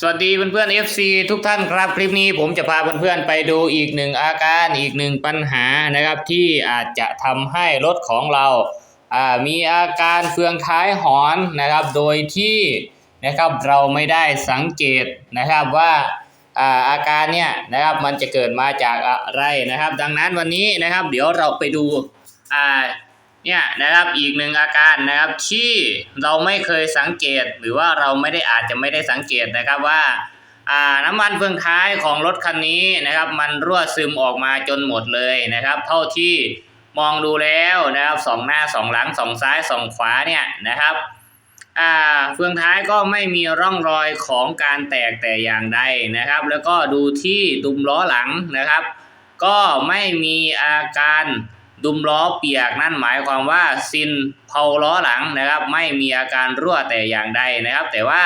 สวัสดีเพื่อนๆ FC ทุกท่านครับคลิปนี้ผมจะพาเพื่อนๆไปดูอีกหนึ่งอาการอีกหนึ่งปัญหานะครับที่อาจจะทำให้รถของเราอ่ามีอาการเฟืองท้ายหอนนะครับ โดยที่นะครับเราไม่ได้สังเกตนะครับว่าอ่าอาการเนี่ยนะครับมันจะเกิดมาจากอะไรนะครับ ดังนั้นวันนี้นะครับ เดี๋ยวเราไปดูอ่า เนี่ยนะครับอีกหนึ่งอาการนะครับที่เราไม่เคยสังเกตหรือว่าเราไม่ได้อาจจะไม่ได้สังเกตนะครับว่าอ่าน้ำมันเฟืองท้ายของรถคันนี้นะครับ มันรั่วซึมออกมาจนหมดเลยนะครับ เท่าที่มองดูแล้วนะครับสองหน้าสองหลังสองซ้ายสองขวาเนี่ยนะครับอ่าเฟืองท้ายก็ไม่มีร่องรอยของการแตกแต่อย่างใดนะครับ แล้วก็ดูที่ดุมล้อหลังนะครับ ก็ไม่มีอาการ ดุมล้อเปียกนั่นหมายความว่าซินเพาล้อหลังนะครับ ไม่มีอาการรั่วแต่อย่างใดนะครับ แต่ว่า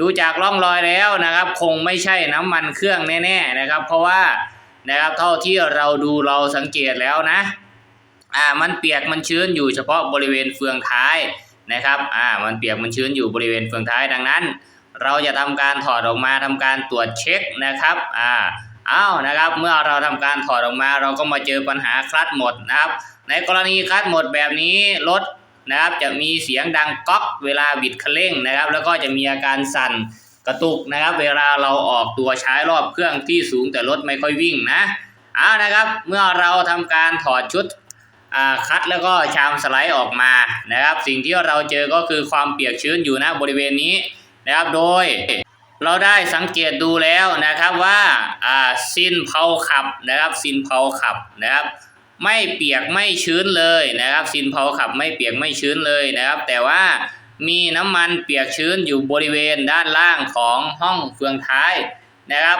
ดูจากร่องรอยแล้วนะครับ คงไม่ใช่น้ำมันเครื่องแน่ๆนะครับ เพราะว่านะครับเท่าที่เราดูเราสังเกตแล้วนะอ่ามันเปียกมันชื้นอยู่เฉพาะบริเวณเฟืองท้ายนะครับอ่ามันเปียกมันชื้นอยู่บริเวณเฟืองท้ายดังนั้น เราจะทำการถอดออกมาทำการตรวจเช็คนะครับอ่า อ้าวนะครับ เมื่อเราทำการถอดออกมา เราก็มาเจอปัญหาคลัตหมดนะครับ ในกรณีคลัตหมดแบบนี้รถนะครับจะมีเสียงดังก๊อกเวลาบิดคันเร่งนะครับ แล้วก็จะมีอาการสั่นกระตุกนะครับ เวลาเราออกตัวใช้รอบเครื่องที่สูงแต่รถไม่ค่อยวิ่งนะเอาวนะครับ เมื่อเราทำการถอดชุดคัดแล้วก็ชามสไลด์ออกมานะครับ สิ่งที่เราเจอก็คือความเปียกชื้นอยู่นะบริเวณนี้นะครับโดย เราได้สังเกตดูแล้วนะครับว่าอ่าซินเพาขับนะครับซินเพาขับนะครับไม่เปียกไม่ชื้นเลยนะครับซินเพาขับไม่เปียกไม่ชื้นเลยนะครับ แต่ว่ามีน้ำมันเปียกชื้นอยู่บริเวณด้านล่างของห้องเฟืองท้ายนะครับ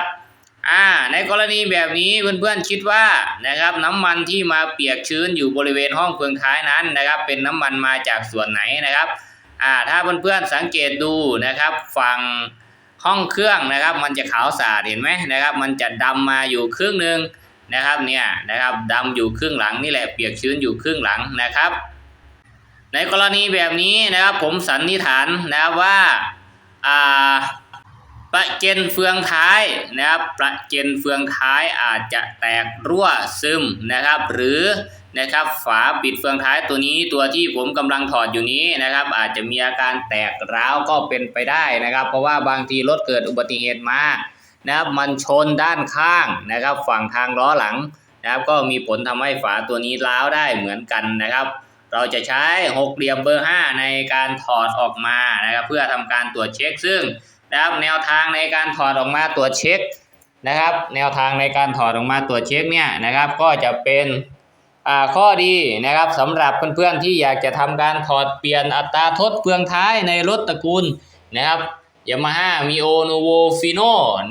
อ่าในกรณีแบบนี้เพื่อนๆคิดว่านะครับน้ำมันที่มาเปียกชื้นอยู่บริเวณห้องเฟืองท้ายนั้นนะครับ เป็นน้ำมันมาจากส่วนไหนนะครับอ่าถ้าเพื่อนๆสังเกตดูนะครับฝั่ง ห้องเครื่องนะครับ มันจะขาวสะอาดเห็นไหมนะครับ มันจะดำมาอยู่ครึ่งหนึ่งนะครับเนี่ยนะครับดำอยู่ครึ่งหลังนี่แหละเปียกชื้นอยู่ครึ่งหลังนะครับ ในกรณีแบบนี้นะครับผมสันนิษฐานนะครับว่าอ่า ประเจนเฟืองท้ายนะครับ ประเจนเฟืองท้ายอาจจะแตกรั่วซึมนะครับ หรือนะครับฝาปิดเฟืองท้ายตัวนี้ตัวที่ผมกำลังถอดอยู่นี้นะครับ อาจจะมีอาการแตกร้าวก็เป็นไปได้นะครับ เพราะว่าบางทีรถเกิดอุบัติเหตุมานะครับมันชนด้านข้างนะครับ ฝั่งทางล้อหลังนะครับ ก็มีผลทำให้ฝาตัวนี้ร้าวได้เหมือนกันนะครับ เราจะใช้หกเหลี่ยมเบอร์ 5 ในการถอดออกมานะครับ เพื่อทำการตรวจเช็คซึ่ง นะครับแนวทางในการถอดออกมาตรวจเช็คนะครับ แนวทางในการถอดออกมาตรวจเช็คเนี่ยนะครับ ก็จะเป็นข้อดีนะครับสำหรับเพื่อนๆที่อยากจะทำการถอดเปลี่ยนอัตราทดเฟืองท้ายในรถตระกูลนะครับยามาฮ่ามีโอโนโวฟิโน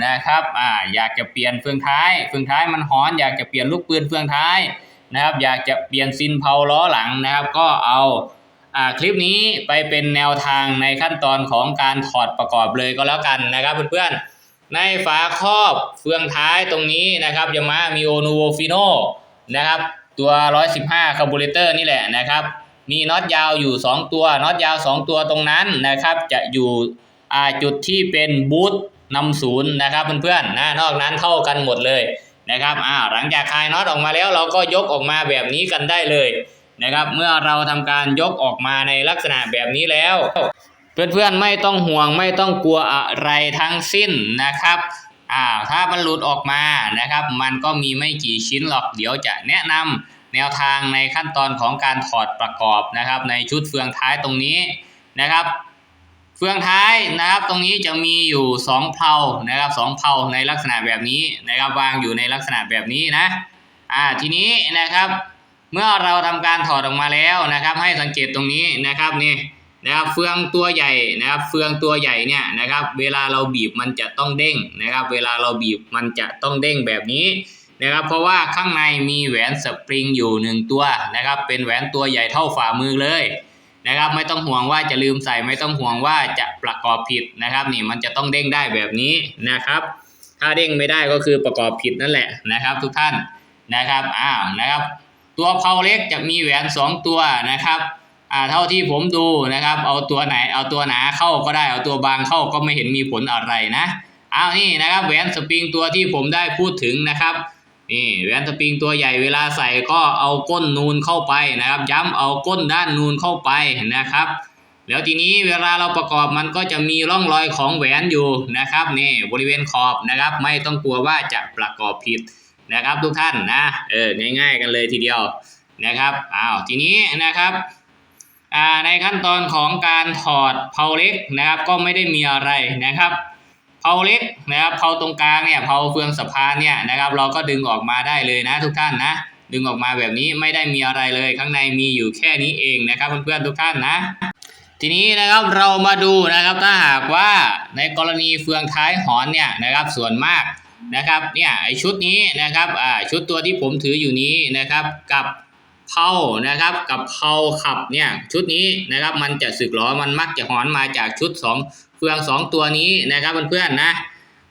นะครับอ่าอยากจะเปลี่ยนเฟืองท้าย เฟืองท้ายมันหอน อยากจะเปลี่ยนลูกปืนเฟืองท้ายนะครับ อยากจะเปลี่ยนซินเพาล้อหลังนะครับ ก็เอา คลิปนี้ไปเป็นแนวทางในขั้นตอนของการถอดประกอบเลยก็แล้วกันนะครับเพื่อนๆ ในฝาครอบเฟืองท้ายตรงนี้นะครับยามามีโอนูโวฟิโนนะครับตัว 115คาร์บูเรเตอร์นี่แหละนะครับมีน็อตยาวอยู่ 2 ตัวน็อตยาว 2 ตัวตรงนั้นนะครับจะอยู่อ่าจุดที่เป็นบูทนำศูนย์นะครับเพื่อนๆนะนอกนั้นเท่ากันหมดเลยนะครับอ่าหลังจากคลายน็อตออกมาแล้วเราก็ยกออกมาแบบนี้กันได้เลย นะครับ เมื่อเราทำการยกออกมาในลักษณะแบบนี้แล้ว เพื่อนๆไม่ต้องห่วงไม่ต้องกลัวอะไรทั้งสิ้นนะครับอ่าถ้ามันหลุดออกมานะครับ มันก็มีไม่กี่ชิ้นหรอกเดี๋ยวจะแนะนำแนวทางในขั้นตอนของการถอดประกอบนะครับ ในชุดเฟืองท้ายตรงนี้นะครับเฟืองท้ายนะครับตรงนี้จะมีอยู่สองเพลานะครับสองเพลาในลักษณะแบบนี้นะครับวางอยู่ในลักษณะแบบนี้นะอ่าทีนี้นะครับ เมื่อเราทำการถอดออกมาแล้วนะครับ ให้สังเกตตรงนี้นะครับนี่นะครับเฟืองตัวใหญ่นะครับ เฟืองตัวใหญ่เนี่ยนะครับ เวลาเราบีบมันจะต้องเด้งนะครับ เวลาเราบีบมันจะต้องเด้งแบบนี้นะครับ เพราะว่าข้างในมีแหวนสปริงอยู่หนึ่งตัวนะครับ เป็นแหวนตัวใหญ่เท่าฝ่ามือเลยนะครับ ไม่ต้องห่วงว่าจะลืมใส่ไม่ต้องห่วงว่าจะประกอบผิดนะครับนี่มันจะต้องเด้งได้แบบนี้นะครับ ถ้าเด้งไม่ได้ก็คือประกอบผิดนั่นแหละนะครับ ทุกท่านนะครับอ้าวนะครับ ตัวเพาเล็กจะมีแหวนสองตัวนะครับอ่าเท่าที่ผมดูนะครับ เอาตัวไหนเอาตัวหนาเข้าก็ได้เอาตัวบางเข้าก็ไม่เห็นมีผลอะไรนะเอานี่นะครับแหวนสปริงตัวที่ผมได้พูดถึงนะครับนี่แหวนสปริงตัวใหญ่เวลาใส่ก็เอาก้นนูนเข้าไปนะครับ ย้ำเอาก้นด้านนูนเข้าไปนะครับ แล้วทีนี้เวลาเราประกอบมันก็จะมีร่องรอยของแหวนอยู่นะครับนี่บริเวณขอบนะครับ ไม่ต้องกลัวว่าจะประกอบผิด นะครับทุกท่านนะเออง่ายๆกันเลยทีเดียวนะครับอ้าวทีนี้นะครับอ่าในขั้นตอนของการถอดเพลาเล็กนะครับ ก็ไม่ได้มีอะไรนะครับเพลาเล็กนะครับเพลาตรงกลางเนี่ยเพลาเฟืองสะพานเนี่ยนะครับ เราก็ดึงออกมาได้เลยนะทุกท่านนะดึงออกมาแบบนี้ไม่ได้มีอะไรเลยข้างในมีอยู่แค่นี้เองนะครับเพื่อนๆทุกท่านนะ ทีนี้นะครับเรามาดูนะครับถ้าหากว่าในกรณีเฟืองท้ายหอนเนี่ยนะครับส่วนมาก นะครับเนี่ยไอชุดนี้นะครับอ่าชุดตัวที่ผมถืออยู่นี้นะครับกับเพานะครับกับเพาขับเนี่ยชุดนี้นะครับมันจะสึกหรอมันมักจะหอนมาจากชุดสองเฟืองสองตัวนี้นะครับเพื่อนๆนะ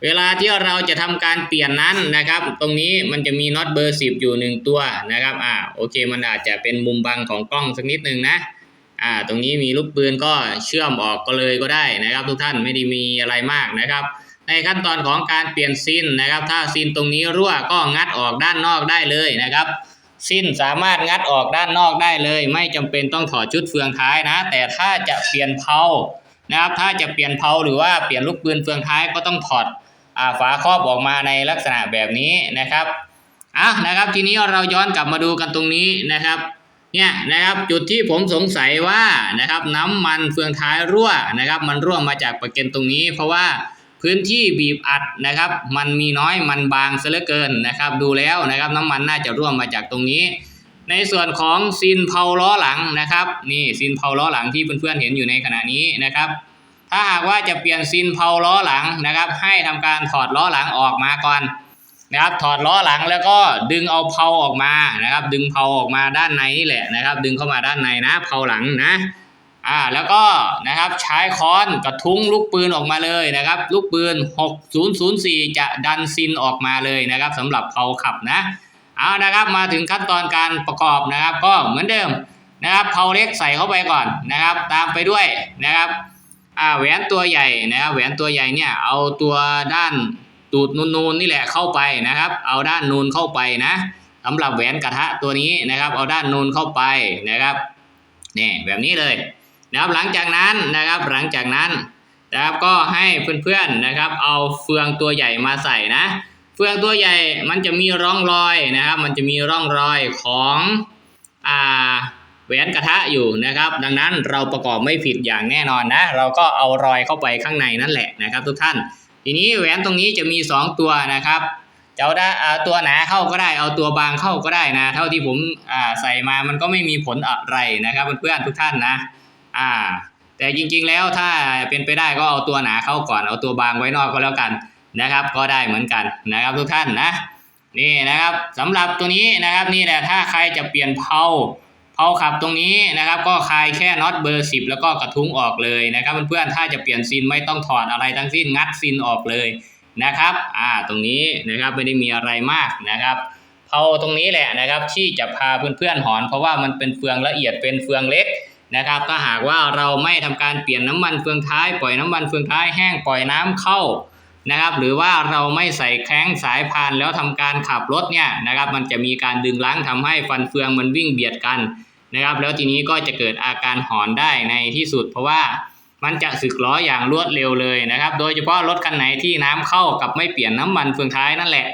เวลาที่เราจะทำการเปลี่ยนนั้นนะครับ ตรงนี้มันจะมีน็อตเบอร์สิบอยู่หนึ่งตัวนะครับอ่าโอเคมันอาจจะเป็นมุมบังของกล้องสักนิดหนึ่งนะอ่าตรงนี้มีลูกปืนก็เชื่อมออกก็เลยก็ได้นะครับ ทุกท่านไม่ได้มีอะไรมากนะครับ ในขั้นตอนของการเปลี่ยนซินนะครับ ถ้าซินตรงนี้รั่วก็งัดออกด้านนอกได้เลยนะครับซินสามารถงัดออกด้านนอกได้เลย ไม่จำเป็นต้องถอดชุดเฟืองท้ายนะ แต่ถ้าจะเปลี่ยนเพลานะครับ ถ้าจะเปลี่ยนเพลาหรือว่าเปลี่ยนลูกปืนเฟืองท้ายก็ต้องถอดอฝาครอบออกมาในลักษณะแบบนี้นะครับอะนะครับ ทีนี้เราย้อนกลับมาดูกันตรงนี้นะครับเนี่ยนะครับจุดที่ผมสงสัยว่านะครับน้ำมันเฟืองท้ายรั่วนะครับ มันรั่วมาจากประเก็นตรงนี้ เพราะว่า พื้นที่บีบอัดนะครับ มันมีน้อยมันบางซะเหลือเกินนะครับ ดูแล้วนะครับน้ำมันน่าจะร่วมมาจากตรงนี้ ในส่วนของซินเพาล้อหลังนะครับ นี่ซินเพาล้อหลังที่เพื่อนๆเห็นอยู่ในขณะนี้นะครับ ถ้าหากว่าจะเปลี่ยนซินเพาล้อหลังนะครับ ให้ทำการถอดล้อหลังออกมาก่อนนะครับถอดล้อหลังแล้วก็ดึงเอาเพลาออกมานะครับ ดึงเพลาออกมาด้านในนี่แหละนะครับ ดึงเข้ามาด้านในนะเพลาหลังนะ อ่าแล้วก็นะครับใช้ค้อนกระทุ้งลูกปืนออกมาเลยนะครับ ลูกปืน 6004 จะดันซินออกมาเลยนะครับสำหรับเพลาขับนะเอานะครับมาถึงขั้นตอนการประกอบนะครับ ก็เหมือนเดิมนะครับเพาเล็กใส่เข้าไปก่อนนะครับ ตามไปด้วยนะครับอ่าแหวนตัวใหญ่นะครับแหวนตัวใหญ่เนี่ยเอาตัวด้านตูดนูนๆนี่แหละเข้าไปนะครับ เอาด้านนูนเข้าไปนะสำหรับแหวนกระทะตัวนี้นะครับ เอาด้านนูนเข้าไปนะครับนี่แบบนี้เลย นะครับหลังจากนั้นนะครับหลังจากนั้นนะครับก็ให้เพื่อนๆนะครับ เอาเฟืองตัวใหญ่มาใส่นะ เฟืองตัวใหญ่มันจะมีร่องรอยนะครับ มันจะมีร่องรอยของอ่าแหวนกระทะอยู่นะครับ ดังนั้นเราประกอบไม่ผิดอย่างแน่นอนนะ เราก็เอารอยเข้าไปข้างในนั่นแหละนะครับ ทุกท่าน ทีนี้แหวนตรงนี้จะมี 2 ตัวนะครับจะเอาได้เอาตัวหนาเข้าก็ได้เอาตัวบางเข้าก็ได้นะ เท่าที่ผมอ่าใส่มามันก็ไม่มีผลอะไรนะครับเพื่อนๆทุกท่านนะ อ่า แต่จริงๆแล้วถ้าเป็นไปได้ก็เอาตัวหนาเข้าก่อนเอาตัวบางไว้นอกก็แล้วกันนะครับ ก็ได้เหมือนกันนะครับทุกท่านนะนี่นะครับสำหรับตัวนี้นะครับนี่แหละถ้าใครจะเปลี่ยนเพลาเพลาขับตรงนี้นะครับ ก็คลายแค่น็อตเบอร์สิบแล้วก็กระทุ้งออกเลยนะครับเพื่อนๆถ้าจะเปลี่ยนซินไม่ต้องถอดอะไรทั้งสิ้นงัดซินออกเลยนะครับอ่าตรงนี้นะครับไม่ได้มีอะไรมากนะครับเพลาตรงนี้แหละนะครับที่จะพาเพื่อนๆหอน เพราะว่ามันเป็นเฟืองละเอียดเป็นเฟืองเล็ก นะครับ ถ้าหากว่าเราไม่ทำการเปลี่ยนน้ำมันเฟืองท้าย ปล่อยน้ำมันเฟืองท้ายแห้งปล่อยน้ำเข้านะครับ หรือว่าเราไม่ใส่แข้งสายพานแล้วทำการขับรถเนี่ยนะครับ มันจะมีการดึงล้างทำให้ฟันเฟืองมันวิ่งเบียดกันนะครับ แล้วทีนี้ก็จะเกิดอาการหอนได้ในที่สุด เพราะว่ามันจะสึกล้ออย่างรวดเร็วเลยนะครับ โดยเฉพาะรถคันไหนที่น้ำเข้ากับไม่เปลี่ยนน้ำมันเฟืองท้ายนั่นแหละ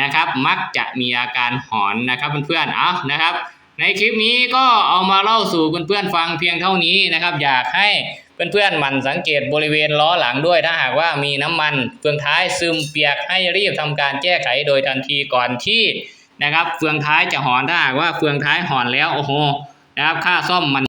นะครับ มักจะมีอาการหอนนะครับเพื่อนๆ เอานะครับ ในคลิปนี้ก็เอามาเล่าสู่เพื่อนๆฟังเพียงเท่านี้นะครับ อยากให้เพื่อนๆหมันสังเกตบริเวณล้อหลังด้วย ถ้าหากว่ามีน้ำมันเฟืองท้ายซึมเปียกให้รีบทำการแก้ไขโดยทันทีก่อนที่นะครับ เฟืองท้ายจะหอนถ้าหากว่าเฟืองท้ายหอนแล้วโอ้โหนะครับค่าซ่อมมัน